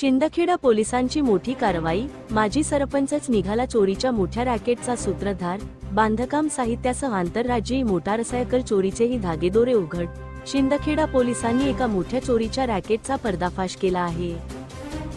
शिंदखेडा पोलिसांची मोठी कारवाई माजी सरपंचच निघाला चोरीच्या मोठ्या रॅकेटचा सूत्रधार बांधकाम साहित्यासह आंतरराज्यीय मोटारसायकल चोरीचेही धागेदोरे उघड शिंदखेडा पोलिसांनी एका मोठ्या चोरीच्या रॅकेटचा पर्दाफाश केला आहे.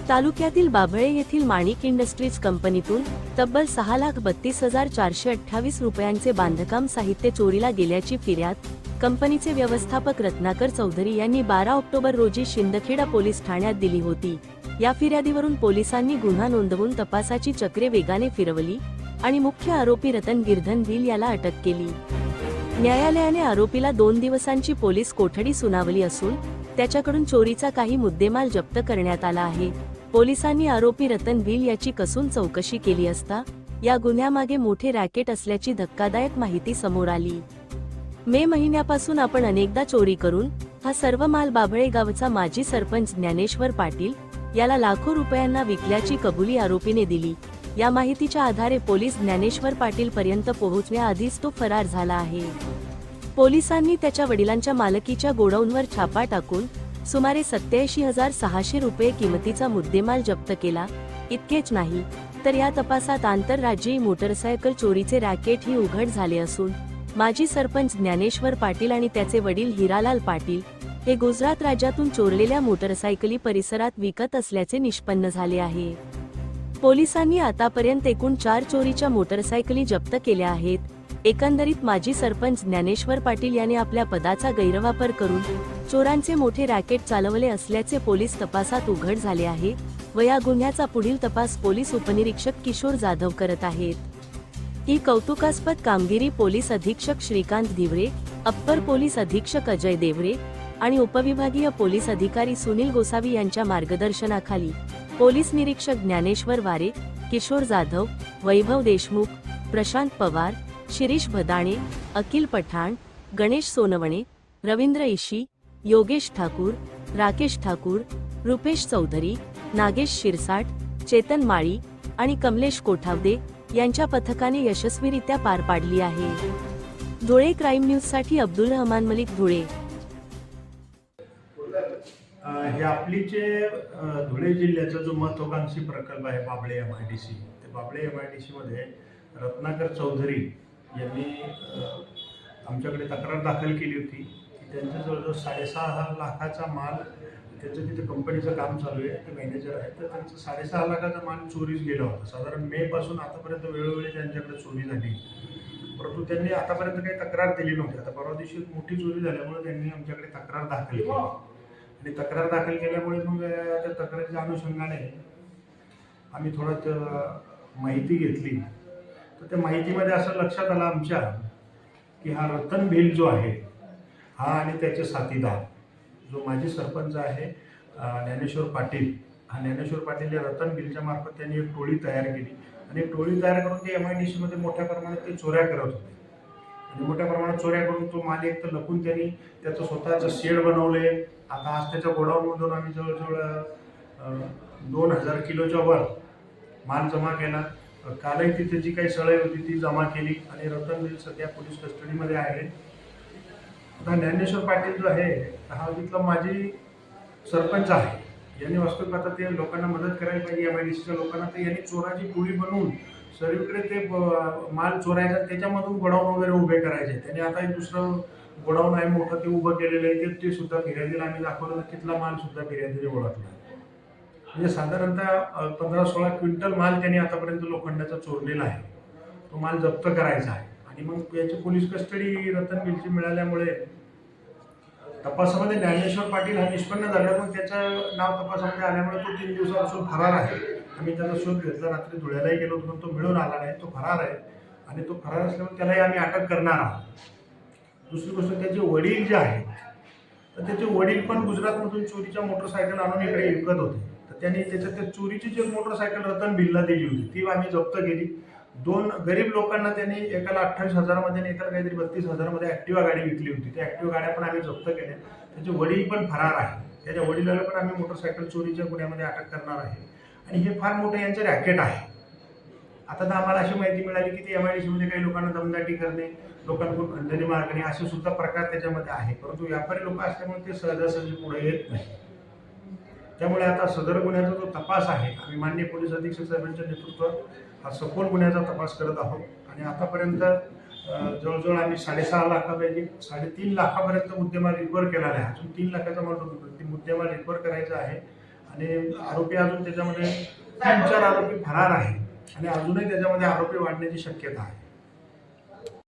तालुक्यातील बाभळे येथील माणिक इंडस्ट्रीज कंपनीतून तब्बल सहा लाख बत्तीस हजार चारशे अठ्ठावीस रुपयांचे बांधकाम साहित्य चोरीला गेल्याची फिर्याद कंपनीचे व्यवस्थापक रत्नाकर चौधरी यांनी बारा ऑक्टोबर रोजी शिंदखेडा पोलीस ठाण्यात दिली होती. या फिर्यादीवरून पोलिसांनी गुन्हा नोंदवून तपासाची चक्रे वेगाने फिरवली आणि मुख्य आरोपी रतन गिरधन भिल याला अटक केली. न्यायालयाने आरोपीला दोन दिवसांची पोलीस कोठडी सुनावली असून त्याच्याकडून चोरीचा काही मुद्देमाल जप्त करण्यात आला आहे. पोलिसांनी आरोपी रतन भिल याची कसून चौकशी केली असता या गुन्ह्यामागे मोठे रॅकेट असल्याची धक्कादायक माहिती समोर आली. मे महिन्यापासून आपण अनेकदा चोरी करून हा सर्व माल बाभळे गावचा माजी सरपंच ज्ञानेश्वर पाटील याला लाखो रुपयांना विकल्याची कबुली आरोपीने दिली. या माहितीच्या आधारे पोलीस ज्ञानेश्वर पाटील पर्यंत पोहोचण्याआधीच तो फरार झाला आहे. पोलिसांनी त्याच्या वडिलांच्या मालकीच्या गोडाऊनवर छापा टाकून सुमारे सत्याऐंशी हजार सहाशे रुपये किमतीचा मुद्देमाल जप्त केला. इतकेच नाही तर या तपासात आंतरराज्यीय मोटरसायकल चोरीचे रॅकेटही उघड झाले असून माजी सरपंच ज्ञानेश्वर पाटील आणि त्याचे वडील हिरालाल पाटील हे गुजरात राज्यातून चोरलेल्या मोटरसायकली परिसरात विकत असल्याचे निष्पन्न झाले आहे. पोलिसांनी आतापर्यंत एकूण चार चोरीच्या मोटरसायकली जप्त केल्या आहेत. एकंदरीत माजी सरपंच ज्ञानेश्वर पाटील याने आपल्या पदाचा गैरवापर करून चोरांचे मोठे रॅकेट चालवले असल्याचे पोलीस तपासात उघड झाले आहे व या गुन्ह्याचा पुढील तपास पोलीस उपनिरीक्षक किशोर जाधव करत आहेत. ही कौतुकास्पद कामगिरी पोलीस अधीक्षक श्रीकांत धिवरे अप्पर पोलीस अधीक्षक अजय देवरे आणि उपविभागीय पोलीस अधिकारी सुनील गोसावी यांच्या मार्गदर्शनाखाली पोलीस निरीक्षक ज्ञानेश्वर वारे किशोर जाधव वैभव देशमुख प्रशांत पवार शिरीष भदाणे अखिल पठाण गणेश सोनवणे रवींद्र इशी योगेश ठाकूर राकेश ठाकूर रुपेश चौधरी नागेश शिरसाट चेतन माळी आणि कमलेश कोठावदे यांच्या पथकाने यशस्वीरित्या पार पाडली आहे. धुळे क्राईम न्यूजसाठी अब्दुल रहमान मलिक धुळे. हे आपली जे धुळे जिल्ह्याचा जो महत्वाकांक्षी प्रकल्प आहे Babale M I D C ते बाबळे एम आय डी सीमध्ये रत्नाकर चौधरी यांनी आमच्याकडे तक्रार दाखल केली होती. की त्यांचं जवळजवळ साडेसहा लाखाचा माल त्याचं तिथे कंपनीचं काम चालू आहे ते मॅनेजर आहे तर त्यांचं साडेसहा लाखाचा माल चोरीच गेला होता. साधारण मे पासून आतापर्यंत वेळोवेळी त्यांच्याकडे चोरी झाली. परंतु त्यांनी आतापर्यंत काही तक्रार दिली नव्हती. आता परवा दिवशी मोठी चोरी झाल्यामुळे त्यांनी आमच्याकडे तक्रार दाखल केली. आणि तक्रार दाखल केल्यामुळे मग त्या तक्रारीच्या अनुषंगाने आम्ही थोडं माहिती घेतली. तर त्या माहितीमध्ये असं लक्षात आलं आमच्या की हा रतन भिल जो आहे हा आणि त्याचे साथीदार जो माजी सरपंच आहे ज्ञानेश्वर पाटील. हा ज्ञानेश्वर पाटील या रतन भिलच्या मार्फत त्यांनी एक टोळी तयार केली. आणि एक टोळी तयार करून ते एम आय डी सीमध्ये मोठ्या प्रमाणात ते चोऱ्या करत होते. आणि मोठ्या प्रमाणात चोऱ्या करून तो माल एक तर लपून त्यांनी त्याचं स्वतःचं शेड बनवले आता आज त्याच्या गोडाऊनमधून आम्ही जवळजवळ दोन हजार किलोच्या वर माल जमा केला. कालही तिथे जी काही सळई होती ती जमा केली आणि रतन सध्या पोलीस कस्टडीमध्ये आहे. आता ज्ञानेश्वर पाटील जो आहे हा तिथला माजी सरपंच आहे. यांनी वास्तविक आता ते लोकांना मदत करायला पाहिजे. एम आय डी सीच्या लोकांना तर यांनी चोराची पुळी बनवून सर्वीकडे ते माल चोरायचा त्याच्यामधून गोडाऊन वगैरे उभे करायचे. त्यांनी आता एक दुसरं गोडाऊन आहे मोठं ते उभं केलेलं आहे ते- ते सुद्धा फिर्यादीला आम्ही दाखवलं तर तिथला माल सुद्धा फिर्यादीने ओळखला. म्हणजे साधारणतः पंधरा सोळा क्विंटल माल त्यांनी आतापर्यंत लोखंडाचा चोरलेला आहे. तो माल जप्त करायचा आहे. आणि मग याची पोलीस कस्टडी रतन बिलची मिळाल्यामुळे तपासामध्ये ज्ञानेश्वर पाटील हा निष्पन्न झाला. मग त्याचं नाव तपासामध्ये आल्यामुळे तो तीन दिवसापासून फरार आहे. आम्ही त्याचा शोध घेतला. रात्री धुळ्यालाही गेलो होतो पण तो मिळून आला नाही. तो फरार आहे. आणि तो फरार असल्यामुळे त्यालाही आम्ही अटक करणार आहोत. दुसरी गोष्ट त्याचे वडील जे आहेत तर त्याचे वडील पण गुजरातमधून चोरीच्या मोटरसायकल आणून इकडे विकत होते. तर त्यांनी त्याच्यात त्या चोरीची जी मोटरसायकल रतन बिलला दिली होती ती आम्ही जप्त केली. दोन गरीब लोकांना त्यांनी एकाला अठ्ठावीस हजारामध्ये आणि एकाला काहीतरी बत्तीस हजारामध्ये ॲक्टिवा गाडी विकली होती. त्या ॲक्टिवा गाड्या पण आम्ही जप्त केल्या. त्याचे वडील पण फरार आहे त्याच्या वडिलाला पण आम्ही मोटरसायकल चोरीच्या गुन्ह्यामध्ये अटक करणार आहे. आणि हे फार मोठं यांचं रॅकेट आहे. आता तर आम्हाला अशी माहिती मिळाली की ते एम आय डी सीमध्ये काही लोकांना दमदाटी करणे लोकांकडून खंडणी मागणे असे सुद्धा प्रकार त्याच्यामध्ये आहे परंतु व्यापारी लोक असल्यामुळे ते सहजासहजी पुढे येत नाही. त्यामुळे आता सदर गुन्ह्याचा जो तपास आहे आम्ही मान्य पोलीस अधीक्षक साहेबांच्या नेतृत्वात हा सखोल गुन्ह्याचा तपास करत आहोत. आणि आतापर्यंत जवळजवळ आम्ही साडेसहा लाखापैकी साडेतीन लाखापर्यंत मुद्देमाल रिकवर केलेला आहे. अजून तीन लाखाचा मला मुद्देमाल रिकवर करायचा आहे. आणि आरोपी अजून त्याच्यामध्ये तीन चार आरोपी फरार आहे आणि अजूनही त्याच्यामध्ये आरोपी वाढण्याची शक्यता आहे.